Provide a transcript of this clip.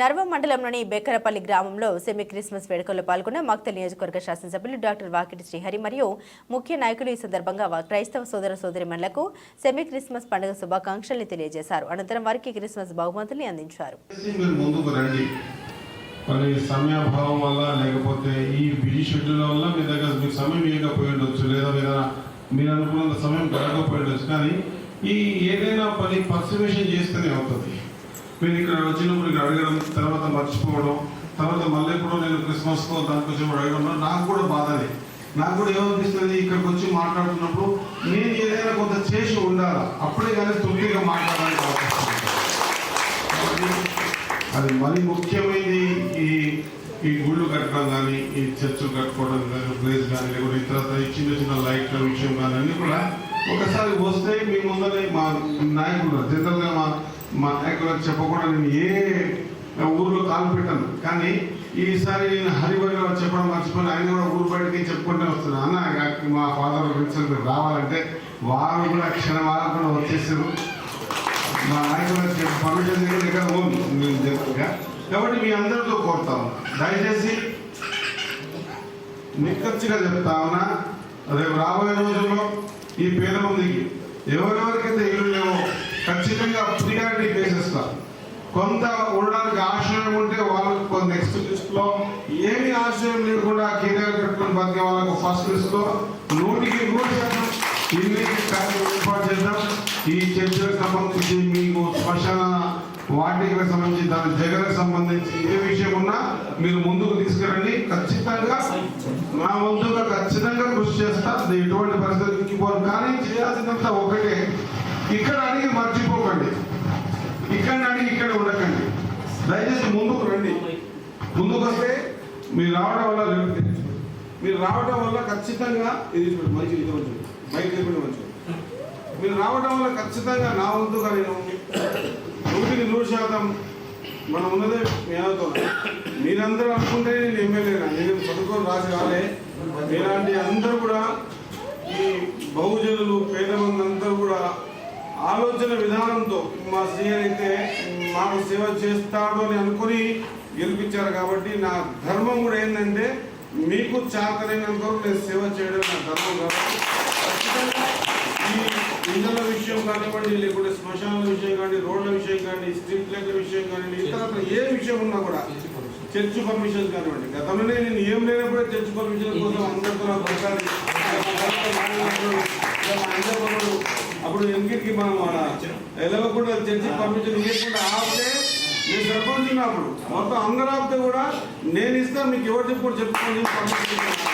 నర్వ మండలంలోని బెక్కరపల్లి గ్రామంలో semi Christmas వేడుకల్లో పాల్గొన్న మక్తల్ నియోజకవర్గ శాసనసభ్యులు డాక్టర్ వాకిటి శ్రీహరి మరియు ముఖ్య నాయకులు ఈ సందర్భంగా క్రైస్తవ సోదర సోదరిమణులకు సెమీ క్రిస్మస్ పండుగ శుభాకాంక్షల్ని తెలియజేశారు. అనంతరం వారికి క్రిస్మస్ బహుమతుల్ని అందించారు. మరి సమయాభావం వల్ల లేకపోతే ఈ బిజీ షెడ్యూల్ వల్ల మీ దగ్గర మీకు సమయం ఇవ్వకపోయి ఉండొచ్చు లేదా మీద మీరు అనుకున్న సమయం గడకపోయి ఉండొచ్చు. కానీ ఈ ఏదైనా పని పర్సివేషన్ చేస్తేనే అవుతుంది. మీరు ఇక్కడ వచ్చినప్పుడు ఇక్కడ అడగడం తర్వాత మర్చిపోవడం తర్వాత మళ్ళీ ఎప్పుడో నేను క్రిస్మస్కో దానికి వచ్చి అడగడం నాకు కూడా బాధనే నాకు కూడా ఏమనిపిస్తుంది ఇక్కడికి వచ్చి మాట్లాడుతున్నప్పుడు నేను ఏదైనా కొంత చేసి ఉండాలి? అప్పుడే కానీ తృప్తిగా మాట్లాడడానికి అది మరి ముఖ్యమైనది ఈ ఈ గుళ్ళు కట్టడం కానీ ఈ చర్చలు కట్టుకోవడం కానీ ప్లేస్ కానీ లేకపోతే ఇతర ఈ చిన్న చిన్న లైట్ల విషయం కానీ అన్నీ కూడా ఒకసారి వస్తే మీ ముందరే మా నాయకులు జనరల్గా మా మా నాయకులకు చెప్పకుండా నేను ఏ ఊర్లో కాలు పెట్టాను. కానీ ఈసారి నేను హరిబరిలో చెప్పడం మర్చిపోయి ఆయన కూడా ఊరు బయటకి చెప్పుకుంటే వస్తున్నాను అన్న మా ఫాదర్ ప్రిన్సిపల్ మీరు రావాలంటే వారు కూడా క్షణం వారు కూడా వచ్చేసారు. మా నాయకులకు పర్మిషన్ దగ్గర ఇక్కడ ఉంది. కాబట్టి మీ అందరితో కోరుతాము దయచేసి నిక్కచ్చిగా చెప్తా ఉన్నా రేపు రాబోయే రోజుల్లో ఈ పేద మందికి ఎవరెవరికైతే ఇల్లు ఖచ్చితంగా ప్రియారిటీ బేసిస్లో కొంత ఉండడానికి ఆశ్రయం ఉంటే వాళ్ళకి కొంత నెక్స్ట్ లిస్ట్లో ఏమి ఆశ్రయం లేకుండా కెరీర్ కట్టుకుని బతికే వాళ్ళకు ఫస్ట్ లిస్ట్లో నూటికి నూరు శాతం ఇల్లు ఏర్పాటు చేద్దాం. ఈ చర్చలకు సంబంధించి మీకు శ్మశాన వాటికి సంబంధించి దాని జగన్కి సంబంధించి ఏ విషయం ఉన్నా మీరు ముందుకు తీసుకురండి. ఖచ్చితంగా నా వంతుగా ఖచ్చితంగా కృషి చేస్తా. ఎటువంటి పరిస్థితికి పోరు కానీ చేయాల్సినంత ఒకటే. ఇక్కడ అడిగి మర్చిపోకండి ఇక్కడ అడిగి ఇక్కడ ఉండకండి. దయచేసి ముందుకు రండి. ముందుకు వస్తే మీరు రావడం వల్ల రేపు మీరు రావడం వల్ల ఖచ్చితంగా ఇది మంచి ఇది మంచి బయట చెప్పండి మంచి మీరు రావడం వల్ల ఖచ్చితంగా నా వంతుగా నేను నూటికి నూరు శాతం మనం ఉన్నదే మేనతో మీరందరూ అనుకుంటే నేను ఎమ్మెల్యేనా నేను చదువుకొని రాసి రాలే. మీలాంటి అందరూ కూడా ఈ బహుజనులు పేదమంది అందరూ కూడా ఆలోచన విధానంతో మా సీఎం అయితే మాకు సేవ చేస్తాడు అని అనుకుని గెలిపించారు కాబట్టి నా ధర్మం కూడా ఏంటంటే మీకు చాకరైనంత వరకు నేను సేవ చేయడం నా ధర్మం కాబట్టి ఖచ్చితంగా ఈ విషయం కానివ్వండి లేకుంటే శ్మశానాల విషయం కానీ రోడ్ల విషయం కానీ స్ట్రీట్ లైట్ల విషయం కానివ్వండి ఇతర ఏ విషయం ఉన్నా కూడా చర్చ్ పర్మిషన్ కానివ్వండి. గతంలోనే నేను ఏం లేనప్పుడే చర్చ్ పర్మిషన్ కోసం అందరితో నాకు ఒకసారి అందరూ అప్పుడు ఎంగిరికి మనం వెళ్ళకుండా చర్చి పర్మిషన్ ఇవ్వకుండా ఆపితే నేను సర్పంచ్ ఉన్నప్పుడు మొత్తం అందరూ ఆపితే కూడా నేను ఇస్తాను మీకు ఎవరు చెప్పు చెప్పుకోండి పర్మిషన్